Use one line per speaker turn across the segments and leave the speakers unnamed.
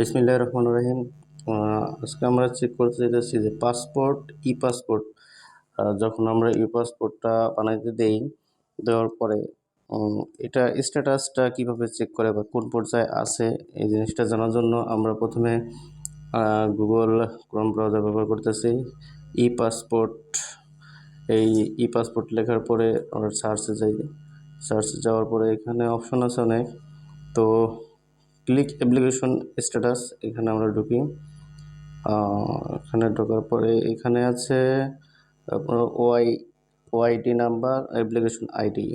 বিসমিল্লাহ রহমান রহিম। আজকে আমরা চেক করতে চাইতেছি যে পাসপোর্ট ই পাসপোর্ট যখন আমরা ই পাসপোর্টটা বানাইতে দেই, দেওয়ার পরে এটা স্ট্যাটাসটা কীভাবে চেক করে বা কোন পর্যায়ে আছে, এই জিনিসটা জানার জন্য আমরা প্রথমে গুগল ক্রোম ব্রাউজার ব্যবহার করতেছি। ই পাসপোর্ট এই ই পাসপোর্ট লেখার পরে আমরা সার্চে যাই। সার্চে যাওয়ার পরে এখানে অপশন আছে অনেক। তো ক্লিক অ্যাপ্লিকেশন স্ট্যাটাস, এখানে আমরা ঢুকি। এখানে ঢোকার পরে এখানে আছে ওয়াই ওআইডি নাম্বার, অ্যাপ্লিকেশন আইডি।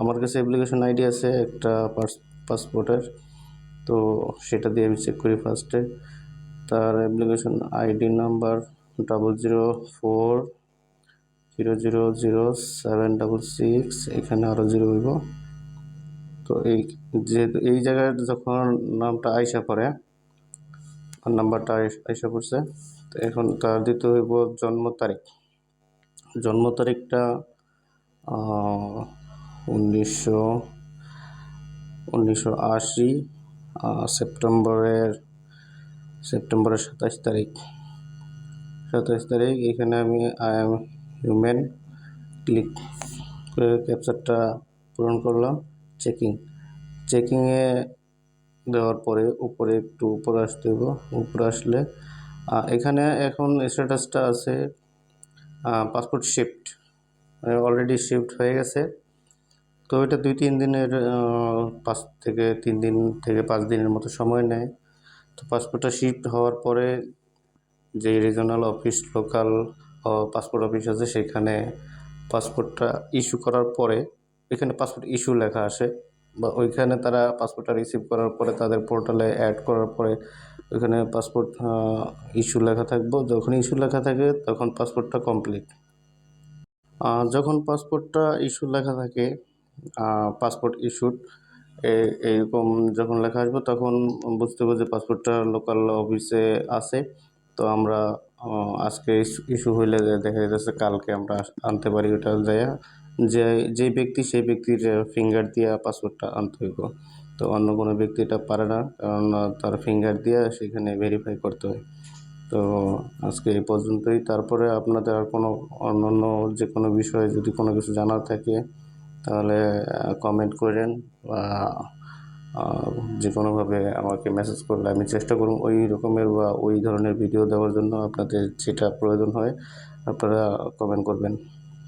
আমার কাছে অ্যাপ্লিকেশন আইডি আছে, একটা পাসপোর্টের। তো সেটা দিয়ে আমি চেক করি ফার্স্টে। তার application ID number double zero four, zero zero zero seven double six, এখানে আরও জিরো হইব। তো এই যেহেতু এই জায়গায় যখন নামটা আইসা পড়ে, আর নাম্বারটা আইস- পড়ছে, তো এখন তার দিতে হইব জন্ম তারিখ। জন্ম তারিখটা উনিশশো উনিশশো আশি সেপ্টেম্বরের সেপ্টেম্বরের সাতাশ তারিখ। সাতাশ তারিখ, এখানে আমি আই এম হিউম্যান, ক্লিক করে ক্যাপচারটা পূরণ করলাম। চেকিং চেকিংয়ে দেওয়ার পরে উপরে একটু উপরে আসতে হইব। উপরে আসলে এখানে এখন স্ট্যাটাসটা আছে পাসপোর্ট শিফট অলরেডি শিফট হয়ে গেছে। তো এটা দুই, তিন দিনের পাঁচ থেকে তিন দিন থেকে পাঁচ দিনের মতো সময় নেয়। তো পাসপোর্টটা শিফট হওয়ার পরে যে regional office local passport office আছে, সেখানে পাসপোর্টটা ইস্যু করার পরে এখানে পাসপোর্ট ইস্যু লেখা আসে বা ওইখানে তারা পাসপোর্টটা রিসিভ করার পরে তাদের পোর্টালে অ্যাড করার পরে ওইখানে পাসপোর্ট ইস্যু লেখা থাকব। যখন ইস্যু লেখা থাকে, তখন পাসপোর্টটা কমপ্লিট যখন পাসপোর্টটা ইস্যু লেখা থাকে পাসপোর্ট ইস্যুড এইরকম যখন লেখা আসবে, তখন বুঝতে হবে যে পাসপোর্টটা লোকাল অফিসে আছে। তো আমরা আজকে ইস্যু হইলে দেখা যাচ্ছে কালকে আমরা আনতে পারি ওটা যাইয়া। যে যে ব্যক্তি সেই ব্যক্তির ফিঙ্গার দিয়ে পাসওয়ার্ডটা আনতে হইব। তো অন্য কোনো ব্যক্তি এটা পারে না, কারণ তার ফিঙ্গার দিয়ে সেখানে ভেরিফাই করতে হয়। তো আজকে এই পর্যন্তই। তারপরে আপনাদের আর কোনো অন্যান্য যে কোনো বিষয়ে যদি কোনো কিছু জানার থাকে, তাহলে কমেন্ট করেন বা যে কোনোভাবে আমাকে মেসেজ করলে আমি চেষ্টা করব ওই রকমের বা ওই ধরনের ভিডিও দেওয়ার জন্য। আপনাদের যেটা প্রয়োজন হয়, আপনারা কমেন্ট করবেন।